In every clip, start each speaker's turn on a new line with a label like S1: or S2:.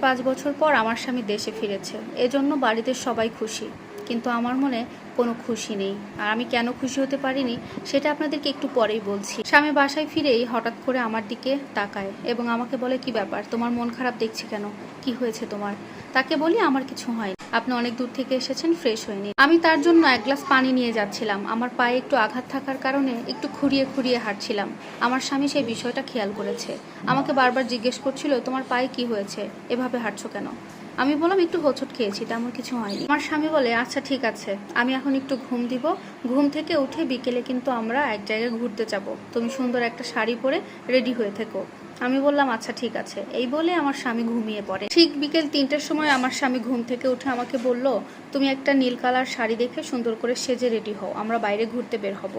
S1: পাঁচ বছর পর আমার স্বামী দেশে ফিরেছে। এজন্য বাড়িতে সবাই খুশি। কিন্তু আমার মনে কোনো খুশি নেই। আর আমি কেন খুশি হতে পারিনি, সেটা আপনাদেরকে একটু পরেই বলছি। স্বামী বাসায় ফিরেই হঠাৎ করে আমার দিকে তাকায় এবং আমাকে বলে, কি ব্যাপার? তোমার মন খারাপ দেখছি কেন? কি হয়েছে তোমার? তাকে বলি, আমার কিছু হয়নি। আপনি অনেক দূর থেকে এসেছেন ফ্রেশ হয়নি। আমি তার জন্য এক গ্লাস পানি নিয়ে যাচ্ছিলাম। আমার পায়ে একটু আঘাত থাকার কারণে একটু খুঁড়িয়ে খুঁড়িয়ে হাঁটছিলাম। আমার স্বামী সেই বিষয়টা খেয়াল করেছে। আমাকে বারবার জিজ্ঞেস করছিল, তোমার পায়ে কি হয়েছে? এভাবে হাঁটছো কেন? আমি বললাম একটু হোঁচট খেয়েছি তেমন কিছু হয়নি। আমার স্বামী বলে আচ্ছা ঠিক আছে। আমি এখন একটু ঘুম দিব। ঘুম থেকে উঠে বিকেলে কিন্তু আমরা এক জায়গায় ঘুরতে যাব। তুমি সুন্দর একটা শাড়ি পরে রেডি হয়ে থেকো। আমি বললাম আচ্ছা ঠিক আছে। এই বলে আমার স্বামী ঘুমিয়ে পড়ে। ঠিক বিকেল তিনটের সময় আমার স্বামী ঘুম থেকে উঠে আমাকে বলল, তুমি একটা নীল কালার শাড়ি দেখে সুন্দর করে সেজে রেডি হও, আমরা বাইরে ঘুরতে বের হব।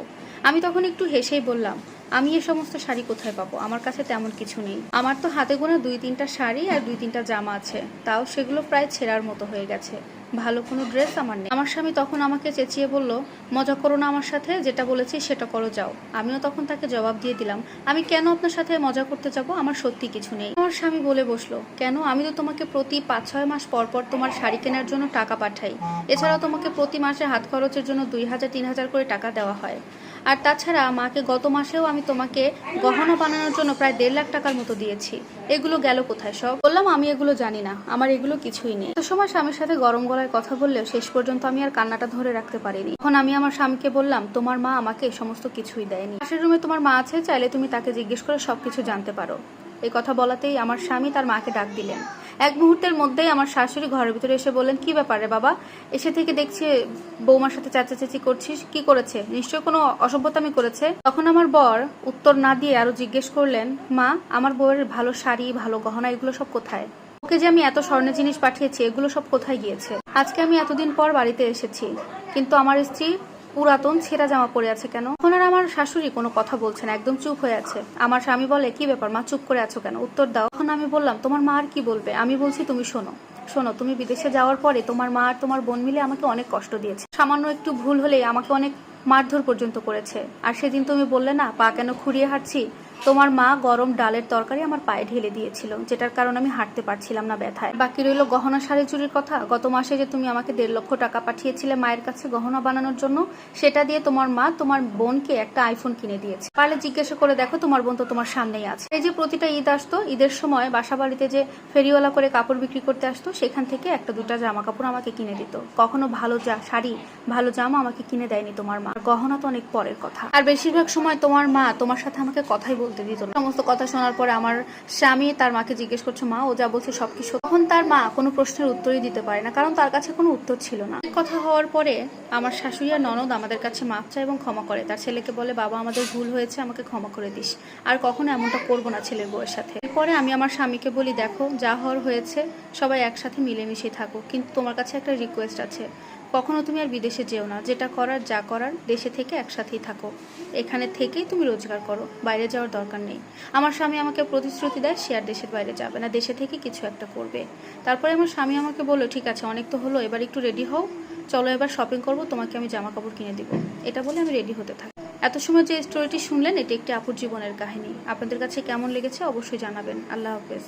S1: আমি তখন একটু হেসেই বললাম, আমি এ সমস্ত শাড়ি কোথায় পাবো? আমার কাছে তেমন কিছু নেই। আমার তো হাতে গোনা দুই তিনটা শাড়ি আর দুই তিনটা জামা আছে। তাও সেগুলো প্রায় ছেঁড়ার মতো হয়ে গেছে। ভালো কোনো ড্রেস আমার নেই। আমার স্বামী তখন আমাকে চেঁচিয়ে বলল, মজা করো না আমার সাথে, যেটা বলেছি সেটা করো, যাও। আমিও তখন তাকে জবাব দিয়ে দিলাম, আমি কেন আপনার সাথে মজা করতে যাব? আমার সত্যি কিছু নেই। আমার স্বামী বলে বসল, কেন? আমি তো তোমাকে প্রতি পাঁচ ছয় মাস পর পর তোমার শাড়ি কেনার জন্য টাকা পাঠাই। এছাড়াও তোমাকে প্রতি মাসে হাত খরচের জন্য দুই হাজার, তিন হাজার করে টাকা দেওয়া হয়। আর তাছাড়া মাকে গত মাসেও আমি তোমাকে গহনা বানানোর জন্য প্রায় দেড় লাখ টাকার মতো দিয়েছি। এগুলো গেল কোথায় সব? বললাম, আমি এগুলো জানি না। আমার এগুলো কিছুই নেই। তো সময় স্বামীর সাথে গরম গলায় কথা বললেও শেষ পর্যন্ত আমি আর কান্নাটা ধরে রাখতে পারিনি। তখন আমি আমার স্বামীকে বললাম, তোমার মা আমাকে সমস্ত কিছুই দেয়নি। পাশের রুমে তোমার মা আছে, চাইলে তুমি তাকে জিজ্ঞেস করে সবকিছু জানতে পারো। এই কথা বলাতেই আমার স্বামী তার মাকে ডাক দিলেন। এক মুহূর্তের মধ্যেই আমার শাশুড়ি ঘরের ভিতরে এসে বললেন, কি ব্যাপারে বাবা? এসে থেকে দেখছি বৌমার সাথে চেঁচাচেঁচি করছিস, কি করেছে? নিশ্চয় কোনো অসভ্যতামি করেছে? তখন আমার বর উত্তর না দিয়ে আরও জিজ্ঞেস করলেন, মা, আমার বউয়ের ভালো শাড়ি, ভালো গহনা, এগুলো সব কোথায়? ওকে যে আমি এত স্বর্ণের জিনিস পাঠিয়েছি, এগুলো সব কোথায় গিয়েছে? আজকে আমি এতদিন পর বাড়িতে এসেছি, কিন্তু আমার স্ত্রী পুরাতন ছেঁড়া জামা পরে আছে কেন? এখন আর আমার শাশুড়ি কোনো কথা বলছে না, একদম চুপ হয়ে আছে। আমার স্বামী বলে, কি ব্যাপার মা, চুপ করে আছো কেন? উত্তর দাও। এখন আমি বললাম, তোমার মা আর কি বলবে? আমি বলছি, তুমি শোনো শোনো, তুমি বিদেশে যাওয়ার পরে তোমার মা আর তোমার বোন মিলে আমাকে অনেক কষ্ট দিয়েছে। সামান্য একটু ভুল হলেই আমাকে অনেক মারধর পর্যন্ত করেছে। আর সেদিন তুমি বললে না, পা কেন খুঁড়িয়ে হাঁটছি তোমার মা গরম ডালের তরকারি আমার পায়ে ঢেলে দিয়েছিল, যেটার কারণে আমি হাঁটতে পারছিলাম না ব্যথায়। বাকি রইল গহনা শাড়ি চুরির কথা। গত মাসে যে তুমি আমাকে দেড় লক্ষ টাকা পাঠিয়েছিলে মায়ের কাছে গহনা বানানোর জন্য, সেটা দিয়ে তোমার মা তোমার বোনকে একটা আইফোন কিনে দিয়েছে। পারলে জিজ্ঞাসা করে দেখো, তোমার বোন তো তোমার সামনেই আছে। এই যে প্রতিটা ঈদ আসতো, ঈদের সময় বাসা বাড়িতে যে ফেরিওয়ালা করে কাপড় বিক্রি করতে আসতো, সেখান থেকে একটা দুটা জামা কাপড় আমাকে কিনে দিত। কখনো ভালো যা শাড়ি, ভালো জামা আমাকে কিনে দেয়নি তোমার মা। গহনা তো অনেক পরের কথা। আর বেশিরভাগ সময় তোমার মা তোমার সাথে আমাকে কথাই বলতে দিত না। সমস্ত কথা শোনার পরে আমার স্বামী তার মাকে জিজ্ঞেস করছে, মা, ও যা বলছে সব কিছু তখন তার মা কোনো প্রশ্নের উত্তরই দিতে পারে না, কারণ তার কাছে কোনো উত্তর ছিল না। কথা হওয়ার পরে আমার শাশুড়ি আর ননদ আমাদের কাছে মাপ চায় এবং ক্ষমা করে। তার ছেলেকে বলে, বাবা, আমাদের ভুল হয়েছে, আমাকে ক্ষমা করে দিস। আর কখনো এমনটা করব না ছেলের বউয়ের সাথে। এরপরে আমি আমার স্বামীকে বলি, দেখো, যা হওয়ার হয়েছে, সবাই একসাথে মিলেমিশে থাকো। কিন্তু তোমার কাছে একটা রিকোয়েস্ট আছে। কখনো তুমি আর বিদেশে যেও না। যেটা করার, যা করার, দেশে থেকে একসাথেই থাকো। এখানে থেকেই তুমি রোজগার করো। বাইরে যাওয়ার দরকার নেই। আমার স্বামী আমাকে প্রতিশ্রুতি দেয় সে আর দেশের বাইরে যাবে না, দেশে থেকে কিছু একটা করবে। তারপরে আমার স্বামী আমাকে বলল, ঠিক আছে, অনেক তো হলো, এবার একটু রেডি হও। চলো এবার শপিং করব, তোমাকে আমি জামা কাপড় কিনে দিব। এটা বলে আমি রেডি হতে থাকি। এত সময় যে স্টোরিটি শুনলেন, এটি একটি আপুর জীবনের কাহিনী। আপনাদের কাছে কেমন লেগেছে অবশ্যই জানাবেন। আল্লাহ হাফেজ।